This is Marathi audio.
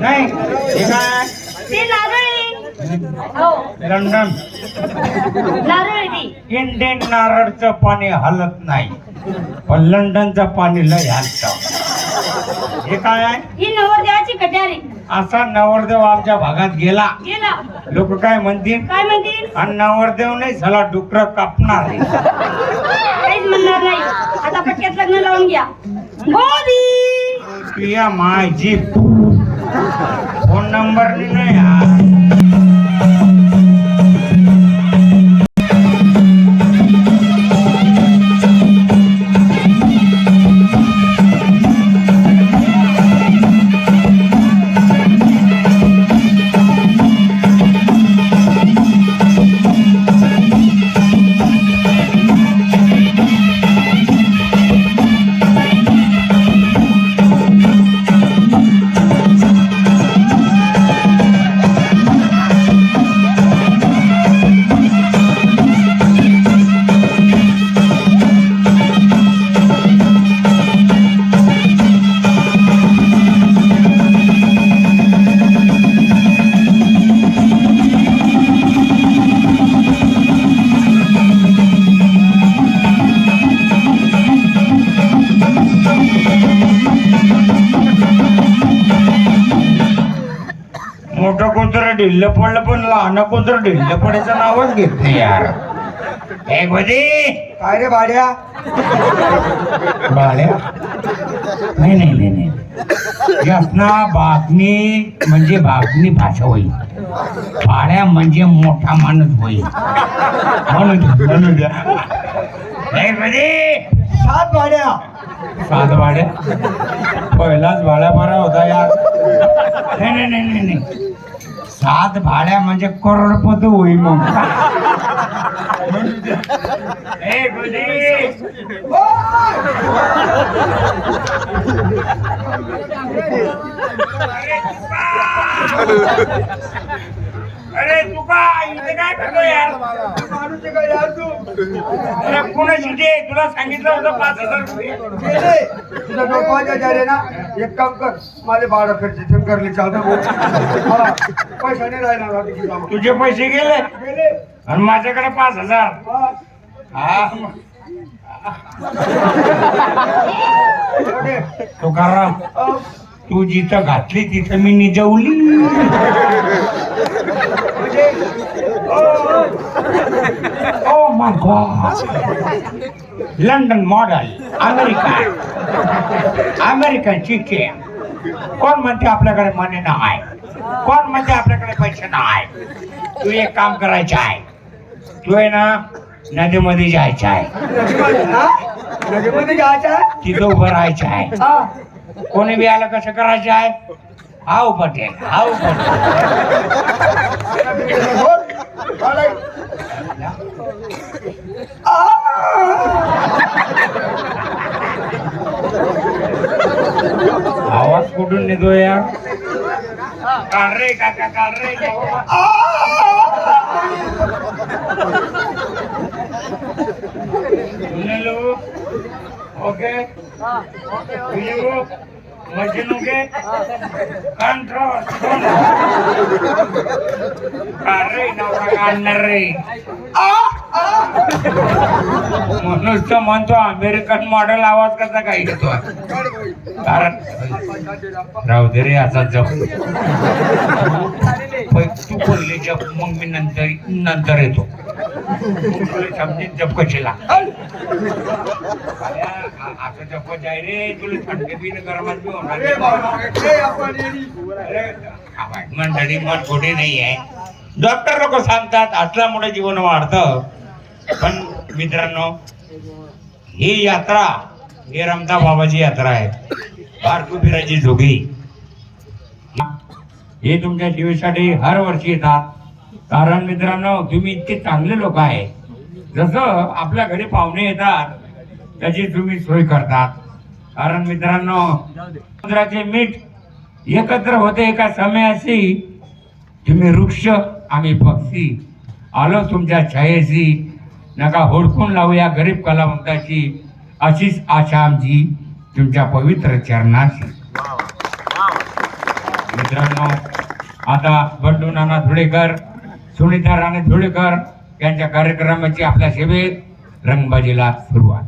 नाही. हे काय ते नारळ. हो. नारळ इंडियन नारळचं पाणी हलत नाही. पण लंडनचं पाणी लय हलत. हे काय आहे? ही नवरदेवाची कट्यारी असा नवरदेव आमच्या भागात गेला. गेला. लोक काय म्हणतील? काय म्हणतील? आणि नवरदेव नाही झाला डुकर कापणार. काहीच म्हणणार नाही. आता पटक्यात लग्न लावून घ्या. गोदी तुया माझी फोन नंबर नाही यार मोठं कोणतं ढिल्ल पडलं पण लहान कोणतं ढिल्ल पडायचं नावच घेत नाही यार. काय रे भाड्या? बाळ्या नाही नाही नाही नाही. बातमी म्हणजे बातमी भाषा होईल. बाळ्या म्हणजे मोठा माणूस होईल. म्हणून म्हणून. द्या सात भाड्या. सात भाड्या? पहिलाच भाड्या बरा होता यार. नाही नाही नाही नाही. सात भाड्या म्हणजे करोडपती होई मग. अरे तुका इथे काय करतो यार? माणूस आहे का यार तू अरे कोणाची दे तुला सांगितलं होतं पाच हजार रुपये. तुझा डोकवाच्या जारे ना एक काम कर. माझे बारा खर्च शंकरले चालतं भाऊ पैसा नाही राहिला ना. तुझे पैसे गेले? गेले. आणि माझ्याकडे पाच हजार. हा, हा. ओके. तुकाराम. तू जिथं घातली तिथं मी निजवली. म्हणजे ओ my god. London model America. American chicken कोण म्हणते आपल्याकडे मनी नाही? कोण म्हणते आपल्याकडे पैसे नाही? तू एक काम करायचं आहे. तू आहे ना नदीमध्ये जायचं आहे. नदीमध्ये जायचं आहे? तिथं उभं राहायचं आहे. हा. कोणी बी आलं कसं करायचं आहे? हाव पटेल हाव पटेल. आवाज कुठून येतो या? काढ रे काका काढ रे. सुनेलो ओके? बिजू मजनू के कंट्रोल रे नवरा काढणार रे. म्हणूनच म्हणतो अमेरिकन मॉडेल आवाज कसा काय घेतो कारण राहू दे रे असा जप. तू बोलले जप. मग मी नंतर नंतर येतो. तुला समजेल जप कशीला. अरे, आ- असं जाय रे? तुला थंडी बी न गरमात बी होणार ए बाबा, नाही. मंडळी आहे डॉक्टर लोक सांगतात असल्यामुळे जीवन वाढतं. पण मित्रांनो ही यात्रा ही रमता बाबाची यात्रा आहे. बारकू फिरायची जोगी हे तुमच्या जीवासाठी हर वर्षी येतात. कारण मित्रांनो तुम्ही इतके चांगले लोक आहे जसं आपल्या घरी पाहुणे येतात त्याची तुम्ही सोय करतात. कारण मित्रांनो समुद्राचे मीठ एकत्र होते एका समयाशी. तुम्ही वृक्ष आम्ही पक्षी. आलो तुमच्या छायेशी. नका होडकून लावूया गरीब कलावंताची अशीच आशा आमची तुमच्या पवित्र चरणाची मित्रांनो आता बंडू नाना धुळेकर सुनीता राणे धुळेकर यांच्या कार्यक्रमाची आपल्या सेवेत रंगबाजीला सुरुवात.